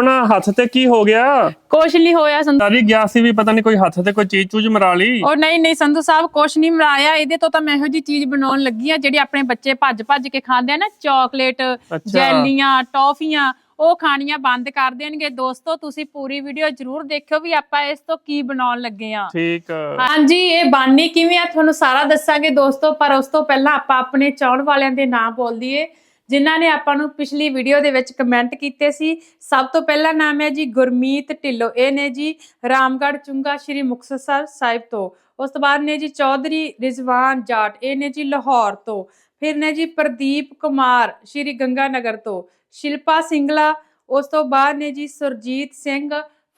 ਹੁਣ ਹੱਥ ਤੇ ਕੀ ਹੋ ਗਿਆ? ਕੁਛ ਨਹੀਂ ਹੋਇਆ ਸੰਧੂ। ਸਾਰੀ ਗਿਆ ਸੀ ਵੀ ਪਤਾ ਨਹੀਂ ਕੋਈ ਹੱਥ ਤੇ ਕੋਈ ਚੀਜ਼ ਚੂਜ ਮਰਾ ਲਈ। ਉਹ ਨਹੀਂ ਨਹੀਂ ਸੰਧੂ ਸਾਹਿਬ ਕੁਛ ਨਹੀਂ ਮਰਾਇਆ। ਇਹਦੇ ਤੋਂ ਤਾਂ ਮੈਂ ਇਹੋ ਜੀ ਚੀਜ਼ ਬਣਾਉਣ ਲੱਗੀ ਆ ਜਿਹੜੀ ਆਪਣੇ ਬੱਚੇ ਭੱਜ ਭੱਜ ਕੇ ਖਾਂਦੇ ਆ ਨਾ ਚਾਕਲੇਟ ਜੈਲੀਆਂ ਟੌਫੀਆਂ ਉਹ ਖਾਣੀਆਂ ਬੰਦ ਕਰ ਦੇਣਗੇ। ਦੋਸਤੋ ਤੁਸੀਂ ਪੂਰੀ ਵੀਡੀਓ ਜਰੂਰ ਦੇਖਿਓ ਵੀ ਆਪਾਂ ਇਸ ਤੋਂ ਕੀ ਬਣਾਉਣ ਲੱਗੇ ਆ ਠੀਕ। ਹਾਂਜੀ ਇਹ ਬਾਨੀ ਕਿਵੇਂ ਆ? ਤੁਹਾਨੂੰ ਸਾਰਾ ਦੱਸਾਂਗੇ ਦੋਸਤੋ ਪਰ ਉਸ ਤੋਂ ਪਹਿਲਾਂ ਆਪਾਂ ਆਪਣੇ ਚਾਹਣ ਵਾਲਿਆਂ ਦੇ ਨਾਮ ਬੋਲ ਦਈਏ। ਜਿਨ੍ਹਾਂ ਨੇ ਆਪਾਂ ਨੂੰ ਪਿਛਲੀ ਵੀਡੀਓ ਦੇ ਵਿੱਚ ਕਮੈਂਟ ਕੀਤੇ ਸੀ। ਸਭ ਤੋਂ ਪਹਿਲਾ ਨਾਮ ਹੈ ਜੀ ਗੁਰਮੀਤ ਢਿੱਲੋਂ। ਇਹ ਨੇ ਜੀ ਰਾਮਗੜ੍ਹ ਚੁੰਗਾ ਸ਼੍ਰੀ ਮੁਕਤਸਰ ਸਾਹਿਬ ਤੋਂ। ਉਸ ਤੋਂ ਬਾਅਦ ਨੇ ਜੀ ਚੌਧਰੀ ਰਿਜ਼ਵਾਨ ਜਾਟ। ਇਹ ਨੇ ਜੀ ਲਾਹੌਰ ਤੋਂ। ਫਿਰ ਨੇ ਜੀ ਪ੍ਰਦੀਪ ਕੁਮਾਰ ਸ਼੍ਰੀ ਗੰਗਾਨਗਰ ਤੋਂ। ਸ਼ਿਲਪਾ ਸਿੰਗਲਾ। ਉਸ ਤੋਂ ਬਾਅਦ ਨੇ ਜੀ ਸੁਰਜੀਤ ਸਿੰਘ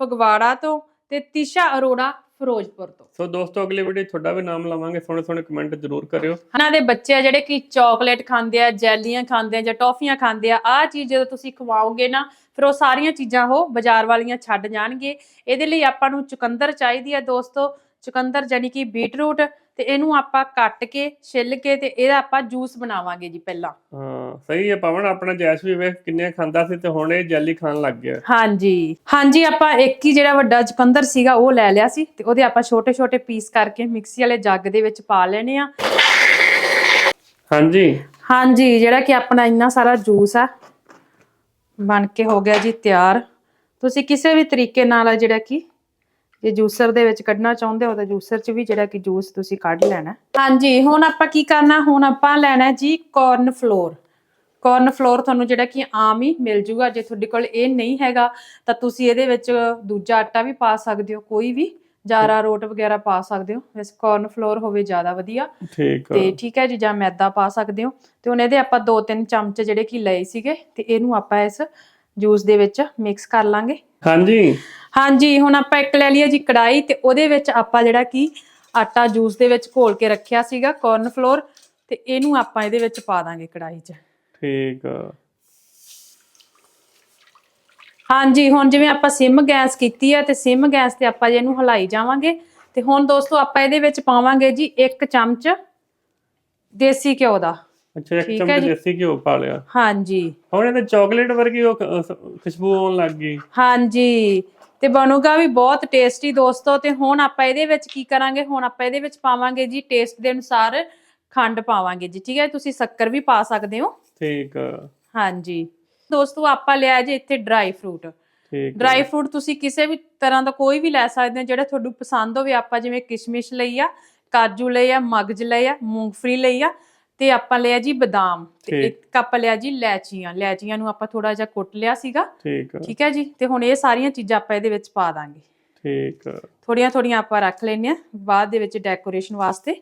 ਫਗਵਾੜਾ ਤੋਂ। ਤੇ ਤਿਸ਼ਾ ਅਰੋੜਾ ਫਿਰੋਜ਼ਪੁਰ ਤੋਂ। ਸੋ ਦੋਸਤੋ ਅਗਲੀ ਵੀਡੀਓ ਤੁਹਾਡਾ ਵੀ ਨਾਮ ਲਵਾਂਗੇ। ਸੋਹਣੇ ਸੋਹਣੇ ਕਮੈਂਟ ਜ਼ਰੂਰ ਕਰਿਓ। ਉਹਨਾਂ ਦੇ ਬੱਚੇ ਆ ਜਿਹੜੇ ਕਿ ਚਾਕਲੇਟ ਖਾਂਦੇ ਆ ਜੈਲੀਆਂ ਖਾਂਦੇ ਆ ਜਾਂ ਟੌਫੀਆਂ ਖਾਂਦੇ ਆ ਆਹ ਚੀਜ਼ ਜਦੋਂ ਤੁਸੀਂ ਖਵਾਓਗੇ ਨਾ ਫਿਰ ਉਹ ਸਾਰੀਆਂ ਚੀਜ਼ਾਂ ਉਹ ਬਾਜ਼ਾਰ ਵਾਲੀਆਂ ਛੱਡ ਜਾਣਗੇ। ਇਹਦੇ ਲਈ ਆਪਾਂ ਨੂੰ ਚੁਕੰਦਰ ਚਾਹੀਦੀ ਆ ਦੋਸਤੋ। ਚੁਕੰਦਰ ਜਾਨੀ ਕਿ ਬੀਟਰੂਟ ਤੇ ਇਹਨੂੰ ਆਪਾਂ ਕੱਟ ਕੇ ਛਿੱਲ ਕੇ ਤੇ ਇਹਦਾ ਆਪਾਂ ਜੂਸ ਬਣਾਵਾਂਗੇ ਜੀ ਪਹਿਲਾਂ। ਹਾਂ ਸਹੀ ਹੈ ਪਵਨ ਆਪਣਾ ਜੈਸ ਵੀ ਵੇਖ ਕਿੰਨੇ ਖਾਂਦਾ ਸੀ ਤੇ ਹੁਣ ਇਹ ਜੈਲੀ ਖਾਣ ਲੱਗ ਗਿਆ। ਹਾਂਜੀ। ਹਾਂਜੀ ਆਪਾਂ ਇੱਕ ਹੀ ਜਿਹੜਾ ਵੱਡਾ ਚੁਕੰਦਰ ਸੀਗਾ ਉਹ ਲੈ ਲਿਆ ਸੀ ਤੇ ਉਹਦੇ ਆਪਾਂ ਛੋਟੇ ਛੋਟੇ ਪੀਸ ਕਰਕੇ ਮਿਕਸੀ ਵਾਲੇ ਜੱਗ ਦੇ ਵਿੱਚ ਪਾ ਲੈਣੇ ਆ। ਹਾਂਜੀ। ਹਾਂਜੀ ਜਿਹੜਾ ਕਿ ਆਪਣਾ ਇੰਨਾ ਸਾਰਾ ਜੂਸ ਆ ਬਣ ਕੇ ਹੋ ਗਿਆ ਜੀ ਤਿਆਰ। ਤੁਸੀਂ ਕਿਸੇ ਵੀ ਤਰੀਕੇ ਨਾਲ ਆ ਜਿਹੜਾ ਕਿ ਜੇ ਜੂਸਰ ਦੇ ਵਿੱਚ ਕੱਢਣਾ ਚਾਹੁੰਦੇ ਹੋ ਤਾਂ ਜੂਸਰ 'ਚ ਵੀ ਜਿਹੜਾ ਕਿ ਜੂਸ ਤੁਸੀਂ ਕੱਢ ਲੈਣਾ ਹਾਂਜੀ ਹੁਣ ਆਪਾਂ ਕੀ ਕਰਨਾ? ਹੁਣ ਆਪਾਂ ਲੈਣਾ ਜੀ ਕਾਰਨ ਫਲੋਰ ਕਾਰਨ ਫਲੋਰ ਤੁਹਾਨੂੰ ਜਿਹੜਾ ਕਿ ਆਮ ਹੀ ਮਿਲ ਜੂਗਾ। ਜੇ ਤੁਹਾਡੇ ਕੋਲ ਇਹ ਨਹੀਂ ਹੈਗਾ ਤਾਂ ਤੁਸੀਂ ਇਹਦੇ ਵਿੱਚ ਦੂਜਾ ਆਟਾ ਵੀ ਪਾ ਸਕਦੇ ਹੋ ਕੋਈ ਵੀ ਜਾਰਾ ਰੋਟ ਵਗੈਰਾ ਪਾ ਸਕਦੇ ਹੋ। ਵੈਸੇ ਕਾਰਨ ਫਲੋਰ ਹੋਵੇ ਜ਼ਿਆਦਾ ਵਧੀਆ। ਠੀਕ ਤੇ ਠੀਕ ਹੈ ਜੀ ਜਾਂ ਮੈਦਾ ਪਾ ਸਕਦੇ ਹੋ। ਤੇ ਹੁਣ ਇਹਦੇ ਆਪਾਂ ਦੋ ਤਿੰਨ ਚਮਚ ਜਿਹੜੇ ਕਿ ਲਏ ਸੀਗੇ ਤੇ ਇਹਨੂੰ ਆਪਾਂ ਇਸ ਜੂਸ ਦੇ ਵਿੱਚ ਮਿਕਸ ਕਰ ਲਾਂਗੇ। ਹਾਂਜੀ। ਹਾਂਜੀ ਹੁਣ ਆਪਾਂ ਇੱਕ ਲੈ ਲਈਏ ਜੀ ਕੜਾਈ ਤੇ ਉਹਦੇ ਵਿੱਚ ਆਪਾਂ ਜਿਹੜਾ ਕਿ ਆਟਾ ਜੂਸ ਦੇ ਵਿੱਚ ਘੋਲ ਕੇ ਰੱਖਿਆ ਸੀਗਾ ਕਾਰਨ ਫਲੋਰ ਤੇ ਇਹਨੂੰ ਆਪਾਂ ਇਹਦੇ ਵਿੱਚ ਪਾ ਦਾਂਗੇ ਕੜਾਈ 'ਚ। ਠੀਕ ਆ। ਹਾਂਜੀ ਹੁਣ ਜਿਵੇਂ ਆਪਾਂ ਸਿਮ ਗੈਸ ਕੀਤੀ ਹੈ ਤੇ ਸਿਮ ਗੈਸ ਤੇ ਆਪਾਂ ਜੇ ਇਹਨੂੰ ਹਲਾਈ ਜਾਵਾਂਗੇ ਤੇ ਹੁਣ ਦੋਸਤੋ ਆਪਾਂ ਇਹਦੇ ਵਿੱਚ ਪਾਵਾਂਗੇ ਜੀ ਇੱਕ ਚਮਚ ਦੇਸੀ ਘਿਓ ਦਾ। ਅੱਛਾ ਇੱਕ ਠੀਕ ਹੈ ਚਮਚ ਜੀ। ਦੇਸੀ ਘਿਓ ਪਾ ਲਿਆ। ਹਾਂਜੀ। ਹੁਣ ਇਹਦੇ ਚਾਕਲੇਟ ਵਰਗੀ ਉਹ ਖ- ਖੁਸ਼ਬੂ ਆਉਣ ਲੱਗ ਗਈ। ਹਾਂਜੀ। ਤੇ ਬਣੂਗਾ ਵੀ ਬਹੁਤ ਟੇਸਟੀ ਦੋਸਤੋ ਤੇ ਹੁਣ ਆਪਾਂ ਇਹਦੇ ਵਿੱਚ ਕੀ ਕਰਾਂਗੇ? ਹੁਣ ਆਪਾਂ ਇਹਦੇ ਵਿੱਚ ਪਾਵਾਂਗੇ ਜੀ ਟੇਸਟ ਦੇ ਅਨੁਸਾਰ ਖੰਡ ਪਾਵਾਂਗੇ ਜੀ ਠੀਕ ਹੈ? ਤੁਸੀਂ ਸ਼ੱਕਰ ਵੀ ਪਾ ਸਕਦੇ ਹੋ। ਠੀਕ। ਆ ਹਾਂਜੀ। ਦੋਸਤੋ ਆਪਾਂ ਲਿਆ ਜੀ ਇੱਥੇ ਡਰਾਈ ਫਰੂਟ ਠੀਕ। ਆ। ਡਰਾਈ ਫਰੂਟ ਤੁਸੀਂ ਕਿਸੇ ਵੀ ਤਰ੍ਹਾਂ ਦਾ ਕੋਈ ਵੀ ਲੈ ਸਕਦੇ ਹੋ ਜਿਹੜਾ ਤੁਹਾਨੂੰ ਪਸੰਦ ਹੋਵੇ। ਆਪਾਂ ਜਿਵੇਂ ਕਿਸ਼ਮਿਸ਼ ਲਈ ਆ ਕਾਜੂ ਲਈ ਆ ਮਗਜ ਲਈ ਆ ਮੂੰਗਫਲੀ ਲਈ ਆ ਤੇ ਆਪਾਂ ਲਿਆ ਜੀ ਬਦਾਮ ਤੇ। ਇੱਕ ਕੱਪ ਲਿਆ ਜੀ ਲੈਚੀਆਂ। ਲੈਚੀਆਂ ਨੂੰ ਆਪਾਂ ਥੋੜਾ ਜਿਹਾ ਕੁੱਟ ਲਿਆ ਸੀਗਾ। ਠੀਕ। ਠੀਕ ਹੈ ਜੀ? ਤੇ ਹੁਣ ਇਹ ਸਾਰੀਆਂ ਚੀਜ਼ਾਂ ਆਪਾਂ ਇਹਦੇ ਵਿੱਚ ਪਾ ਦਾਂਗੇ। ਠੀਕ। ਥੋੜੀਆਂ ਥੋੜੀਆਂ ਆਪਾਂ ਰੱਖ ਲੈਨੇ ਆ ਬਾਅਦ ਦੇ ਵਿੱਚ ਡੈਕੋਰੇਸ਼ਨ ਵਾਸਤੇ।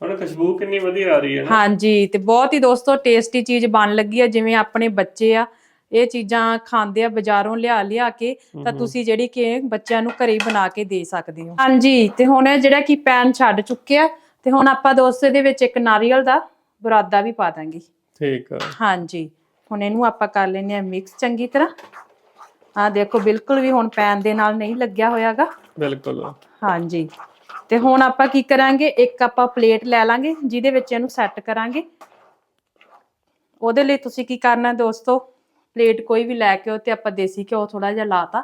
ਹੁਣ ਖੁਸ਼ਬੂ ਕਿੰਨੀ ਵਧੀਆ ਆ ਰਹੀ ਹੈ ਨਾ। ਹਾਂਜੀ ਤੇ ਬਹੁਤ ਹੀ ਦੋਸਤੋ ਟੇਸਟੀ ਚੀਜ਼ ਬਣ ਲੱਗੀ ਆ ਜਿਵੇਂ ਆਪਣੇ ਬੱਚੇ ਆ ਇਹ ਚੀਜ਼ਾਂ ਖਾਂਦੇ ਆ ਬਾਜ਼ਾਰੋਂ ਲਿਆ ਲਿਆ ਕੇ ਤਾਂ ਤੁਸੀਂ ਜਿਹੜੀ ਕਿ ਬੱਚਿਆਂ ਨੂੰ ਘਰੇ ਹੀ ਬਣਾ ਕੇ ਦੇ ਸਕਦੇ ਹੋ। ਹਾਂਜੀ ਤੇ ਹੁਣ ਇਹ ਜਿਹੜਾ ਕਿ ਪੈਨ ਛੱਡ ਚੁੱਕਿਆ ਤੇ ਹੁਣ ਆਪਾਂ ਦੋਸਤੋ ਇਹਦੇ ਵਿੱਚ ਇੱਕ ਨਾਰੀਅਲ ਦਾ ਬੁਰਾਦਾ ਵੀ ਪਾ ਦਾਂਗੇ। ਠੀਕ ਆ। ਹਾਂਜੀ ਹੁਣ ਇਹਨੂੰ ਆਪਾਂ ਕਰ ਲੈਨੇ ਆ ਮਿਕਸ ਚੰਗੀ ਤਰ੍ਹਾਂ। ਆ ਦੇਖੋ ਬਿਲਕੁਲ ਵੀ ਹੁਣ ਪੈਨ ਦੇ ਨਾਲ ਨਹੀਂ ਲੱਗਿਆ ਹੋਇਆਗਾ। ਬਿਲਕੁਲ। ਹਾਂਜੀ ਤੇ ਹੁਣ ਆਪਾਂ ਕੀ ਕਰਾਂਗੇ ਇੱਕ ਆਪਾਂ ਪਲੇਟ ਲੈ ਲਾਂਗੇ ਜਿਹਦੇ ਵਿੱਚ ਇਹਨੂੰ ਸੈੱਟ ਕਰਾਂਗੇ। ਉਹਦੇ ਲਈ ਤੁਸੀਂ ਕੀ ਕਰਨਾ ਦੋਸਤੋ ਪਲੇਟ ਕੋਈ ਵੀ ਲੈ ਕੇ ਉਹ ਤੇ ਆਪਾਂ ਦੇਸੀ ਘਿਓ ਥੋੜਾ ਜਿਹਾ ਲਾਤਾ।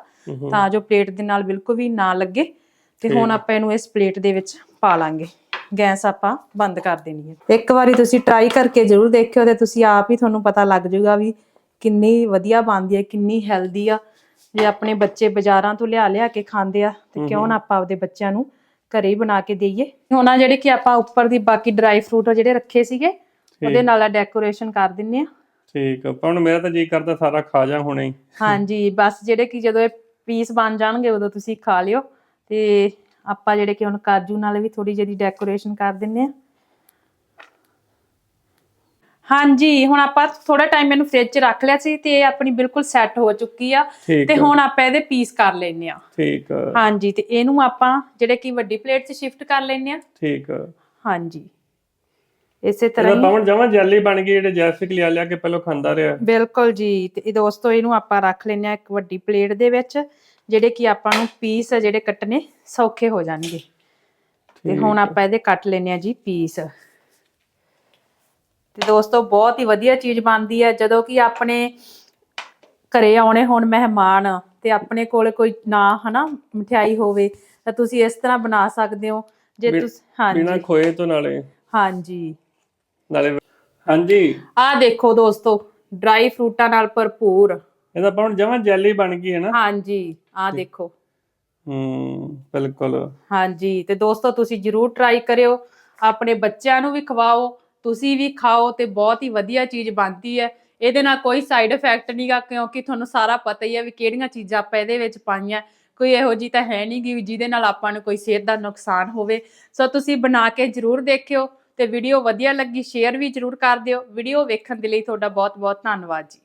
ਤਾਂ ਜੋ ਪਲੇਟ ਦੇ ਨਾਲ ਬਿਲਕੁਲ ਵੀ ਨਾ ਲੱਗੇ। ਤੇ ਹੁਣ ਆਪਾਂ ਇਹਨੂੰ ਇਸ ਪਲੇਟ ਦੇ ਵਿੱਚ ਪਾ ਲਾਂਗੇ। ਗੈਸ ਆਪਾਂ ਬੰਦ ਕਰ ਦੇਣੀ ਹੈ। ਇੱਕ ਵਾਰੀ ਤੁਸੀਂ ਟਰਾਈ ਕਰਕੇ ਜ਼ਰੂਰ ਦੇਖਿਓ ਤੇ ਤੁਸੀਂ ਆਪ ਹੀ ਤੁਹਾਨੂੰ ਪਤਾ ਲੱਗ ਜਾਊਗਾ ਵੀ ਕਿੰਨੀ ਵਧੀਆ ਬਣਦੀ ਹੈ ਕਿੰਨੀ ਹੈਲਦੀ ਆ। ਜੇ ਆਪਣੇ ਬੱਚੇ ਬਾਜ਼ਾਰਾਂ ਤੋਂ ਲਿਆ ਲਿਆ ਕੇ ਖਾਂਦੇ ਆ ਤੇ ਕਿਉਂ ਨਾ ਆਪਾਂ ਆਪਦੇ ਬੱਚਿਆਂ ਨੂੰ ਘਰੇ ਹੀ ਬਣਾ ਕੇ ਦਈਏ। ਹੁਣ ਆ ਜਿਹੜੇ ਕਿ ਆਪਾਂ ਉੱਪਰ ਦੀ ਬਾਕੀ ਡਰਾਈ ਫਰੂਟ ਜਿਹੜੇ ਰੱਖੇ ਸੀਗੇ ਉਹਦੇ ਨਾਲ ਡੈਕੋਰੇਸ਼ਨ ਕਰ ਦਿੰਨੇ ਆ। ਠੀਕ ਆ ਪਰ ਮੇਰਾ ਤਾਂ ਜੀ ਕਰਦਾ ਸਾਰਾ ਖਾ ਜਾ ਹੁਣੇ ਹੀ। ਹਾਂਜੀ ਬਸ ਜਿਹੜੇ ਕਿ ਜਦੋਂ ਇਹ ਪੀਸ ਬਣ ਜਾਣਗੇ ਉਦੋਂ ਤੁਸੀਂ ਖਾ ਲਿਓ। ਤੇ ਆਪਾਂ ਜਿਹੜੇ ਕਿ ਹੁਣ ਕਾਜੂ ਨਾਲ ਵੀ ਥੋੜੀ ਜਿਹੀ ਡੈਕੋਰੇਸ਼ਨ ਕਰ ਦਿੰਨੇ ਆ ਹਾਂਜੀ ਹੁਣ ਆਪਾਂ ਥੋੜਾ ਟਾਈਮ ਇਹਨੂੰ ਫ੍ਰਿਜ 'ਚ ਰੱਖ ਲਿਆ ਸੀ ਤੇ ਇਹ ਆਪਣੀ ਬਿਲਕੁਲ ਸੈੱਟ ਹੋ ਚੁੱਕੀ ਆ ਤੇ ਹੁਣ ਆਪਾਂ ਇਹਦੇ ਪੀਸ ਕਰ ਲੈਨੇ ਆ ਠੀਕ ਹਾਂਜੀ ਤੇ ਇਹਨੂੰ ਆਪਾਂ ਜਿਹੜੇ ਕਿ ਵੱਡੀ ਪਲੇਟ 'ਚ ਸ਼ਿਫਟ ਕਰ ਲੈਨੇ ਆ ਠੀਕ ਹਾਂਜੀ। ਇਸੇ ਤਰ੍ਹਾਂ ਹੀ ਪਵਨ ਜਮਾ ਜੈਲੀ ਬਣ ਗਈ ਜਿਹੜੇ ਜੈਸਿਕ ਲਿਆ ਲਿਆ ਕੇ ਪਹਿਲਾਂ ਖਾਂਦਾ ਰਿਹਾ। ਬਿਲਕੁਲ ਜੀ ਤੇ ਇਹ ਦੋਸਤੋ ਇਹਨੂੰ ਆਪਾਂ ਰੱਖ ਲੈਨੇ ਆ ਇੱਕ ਵੱਡੀ ਪਲੇਟ ਦੇ ਵਿੱਚ। ਜਿਹੜੇ ਕਿ ਆਪਾਂ ਨੂੰ ਪੀਸ ਆ ਜਿਹੜੇ ਕੱਟਨੇ ਸੌਖੇ ਹੋ ਜਾਣਗੇ। ਤੇ ਹੁਣ ਆਪਾਂ ਇਹਦੇ ਕੱਟ ਲੈਨੇ ਆ ਜੀ ਪੀਸ ਤੇ ਦੋਸਤੋ ਬਹੁਤ ਹੀ ਵਧੀਆ ਚੀਜ਼ ਬਣਦੀ ਹੈ। ਜਦੋਂ ਕਿ ਆਪਣੇ ਘਰੇ ਆਉਣੇ ਹੋਣ ਮਹਿਮਾਨ ਤੇ ਆਪਣੇ ਕੋਲ ਕੋਈ ਨਾ ਹਨਾ ਮਠਿਆਈ ਹੋਵੇ ਤਾਂ ਤੁਸੀਂ ਇਸ ਤਰ੍ਹਾਂ ਬਣਾ ਸਕਦੇ ਹੋ। ਜੇ ਤੁਸੀਂ ਹਾਂਜੀ। ਬਿਨਾ ਖੋਏ ਤੋਂ ਨਾਲੇ। ਹਾਂਜੀ। ਨਾਲੇ ਹਾਂਜੀ। ਆਹ ਦੇਖੋ ਦੋਸਤੋ ਡਰਾਈ ਫਰੂਟਾਂ ਨਾਲ ਭਰਪੂਰ। ਇਹਦਾ ਪਾਉਣ ਜਮਾਂ ਜੈਲੀ ਬਣ ਗਈ ਹੈ ਨਾ। ਹਾਂਜੀ। ਆਹ ਦੇਖੋ। ਹੂੰ ਬਿਲਕੁਲ। ਹਾਂਜੀ ਤੇ ਦੋਸਤੋ ਤੁਸੀਂ ਜਰੂਰ ਟਰਾਈ ਕਰਿਓ। ਆਪਣੇ ਬੱਚਿਆਂ ਨੂੰ ਵੀ ਖਵਾਓ ਤੁਸੀਂ ਵੀ ਖਾਓ ਤੇ ਬਹੁਤ ਹੀ ਵਧੀਆ ਚੀਜ਼ ਬਣਦੀ ਹੈ। ਇਹਦੇ ਨਾਲ ਕੋਈ ਸਾਈਡ ਇਫੈਕਟ ਨਹੀਂਗਾ ਕਿਉਂਕਿ ਤੁਹਾਨੂੰ ਸਾਰਾ ਪਤਾ ਹੀ ਹੈ ਵੀ ਕਿਹੜੀਆਂ ਚੀਜ਼ਾਂ ਆਪਾਂ ਇਹਦੇ ਵਿੱਚ ਪਾਈਆਂ। ਕੋਈ ਇਹੋ ਜੀ ਤਾਂ ਹੈ ਨਹੀਂ ਕਿ ਜਿਹਦੇ ਨਾਲ ਆਪਾਂ ਨੂੰ ਕੋਈ ਸਿਹਤ ਦਾ ਨੁਕਸਾਨ ਹੋਵੇ। ਸੋ ਤੁਸੀਂ ਬਣਾ ਕੇ ਜਰੂਰ ਦੇਖਿਓ ਤੇ ਵੀਡੀਓ ਵਧੀਆ ਲੱਗੀ ਸ਼ੇਅਰ ਵੀ ਜਰੂਰ ਕਰ ਦਿਓ। ਵੀਡੀਓ ਵੇਖਣ ਦੇ ਲਈ ਤੁਹਾਡਾ ਬਹੁਤ ਬਹੁਤ ਧੰਨਵਾਦ ਜੀ।